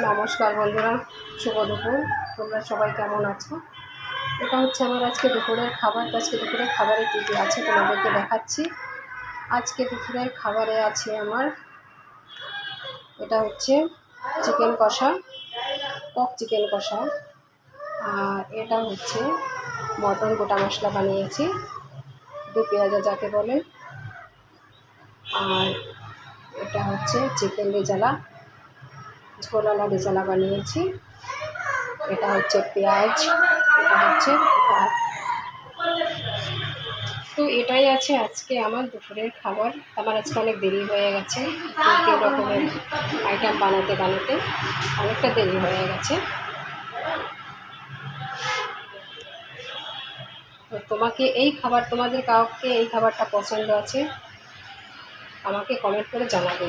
নমস্কার বন্ধুরা, শুভ দুপুর। তোমরা সবাই কেমন আছো? এটা হচ্ছে আমার আজকে দুপুরের খাবার। আজকে দুপুরের খাবারে কী কী আছে তোমাদেরকে দেখাচ্ছি। আজকে দুপুরের খাবারে আছে আমার, এটা হচ্ছে চিকেন কষা পক চিকেন কষা। আর এটা হচ্ছে মটন গোটা মশলা বানিয়েছি, দু পেঁয়াজা যাকে বলে। আর এটা হচ্ছে চিকেন রেজালা। ঝোলালা রেজালা বানিয়েছি। এটা হচ্ছে পেঁয়াজ, এটা হচ্ছে তো এটাই আছে আজকে আমার দুপুরের খাবার। আমার আজকে অনেক দেরি হয়ে গেছে। তিন রকমের আইটেম বানাতে বানাতে অনেকটা দেরি হয়ে গেছে। তো তোমাকে এই খাবার, তোমাদের কাউকে এই খাবারটা পছন্দ আছে, আমাকে কমেন্ট করে জানাবে।